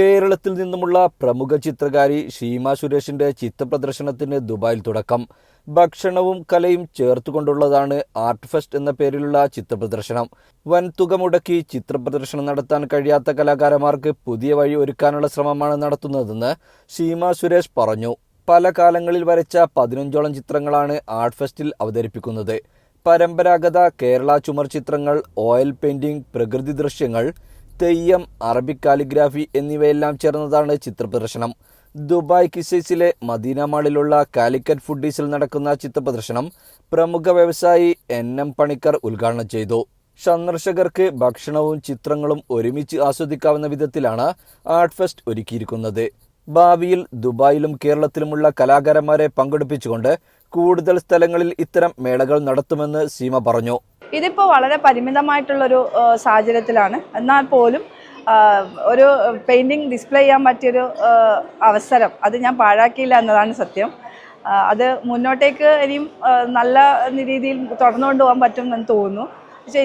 കേരളത്തിൽ നിന്നുമുള്ള പ്രമുഖ ചിത്രകാരി ഷീമ സുരേഷിന്റെ ചിത്രപ്രദർശനത്തിന് ദുബായിൽ തുടക്കം. ഭക്ഷണവും കലയും ചേർത്തുകൊണ്ടുള്ളതാണ് ആർട്ട് ഫെസ്റ്റ് എന്ന പേരിലുള്ള ചിത്രപ്രദർശനം. വൻതുക മുടക്കി ചിത്രപ്രദർശനം നടത്താൻ കഴിയാത്ത കലാകാരന്മാർക്ക് പുതിയ വഴി ഒരുക്കാനുള്ള ശ്രമമാണ് നടത്തുന്നതെന്ന് ഷീമ സുരേഷ് പറഞ്ഞു. പല കാലങ്ങളിൽ വരച്ച പതിനഞ്ചോളം ചിത്രങ്ങളാണ് ആർട്ട് ഫെസ്റ്റിൽ അവതരിപ്പിക്കുന്നത്. പരമ്പരാഗത കേരള ചുമർ ചിത്രങ്ങൾ ഓയിൽ പെയിന്റിംഗ് പ്രകൃതി ദൃശ്യങ്ങൾ തെയ്യം അറബിക് കാലിഗ്രാഫി എന്നിവയെല്ലാം ചേർന്നതാണ് ചിത്രപ്രദർശനം. ദുബായ് കിസൈസിലെ മദീന മാളിലുള്ള കാലിക്കറ്റ് ഫുഡീസിൽ നടക്കുന്ന ചിത്രപ്രദർശനം പ്രമുഖ വ്യവസായി എൻ എം പണിക്കർ ഉദ്ഘാടനം ചെയ്തു. സന്ദർശകർക്ക് ഭക്ഷണവും ചിത്രങ്ങളും ഒരുമിച്ച് ആസ്വദിക്കാവുന്ന വിധത്തിലാണ് ആർട്ട് ഫെസ്റ്റ് ഒരുക്കിയിരിക്കുന്നത്. ഭാവിയിൽ ദുബായിലും കേരളത്തിലുമുള്ള കലാകാരന്മാരെ പങ്കെടുപ്പിച്ചുകൊണ്ട് കൂടുതൽ സ്ഥലങ്ങളിൽ ഇത്തരം മേളകൾ നടത്തുമെന്ന് സീമ പറഞ്ഞു. ഇതിപ്പോൾ വളരെ പരിമിതമായിട്ടുള്ളൊരു സാഹചര്യത്തിലാണ്. എന്നാൽ പോലും ഒരു പെയിന്റിങ് ഡിസ്പ്ലേ ചെയ്യാൻ പറ്റിയൊരു അവസരം അത് ഞാൻ പാഴാക്കിയില്ല എന്നതാണ് സത്യം. അത് മുന്നോട്ടേക്ക് ഇനിയും നല്ല രീതിയിൽ തുടർന്നുകൊണ്ട് പോകാൻ പറ്റും എന്ന് തോന്നുന്നു. പക്ഷേ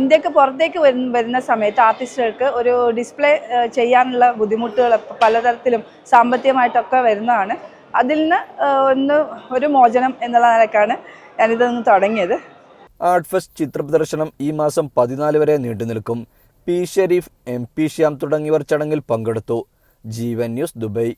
ഇന്ത്യയ്ക്ക് പുറത്തേക്ക് വരുന്ന സമയത്ത് ആർട്ടിസ്റ്റുകൾക്ക് ഒരു ഡിസ്പ്ലേ ചെയ്യാനുള്ള ബുദ്ധിമുട്ടുകൾ പലതരത്തിലും സാമ്പത്തികമായിട്ടൊക്കെ വരുന്നതാണ്. അതിൽ നിന്ന് ഒന്ന് ഒരു മോചനം എന്നുള്ള നിലക്കാണ് ഞാനിതൊന്ന് തുടങ്ങിയത്. ആർട്ട് ഫെസ്റ്റ് ചിത്ര പ്രദർശനം ഈ മാസം പതിനാല് വരെ നീണ്ടുനിൽക്കും P. Shareef M. P. Shyam തുടങ്ങിയവർ ചടങ്ങിൽ പങ്കെടുത്തു. Jeevan news Dubai.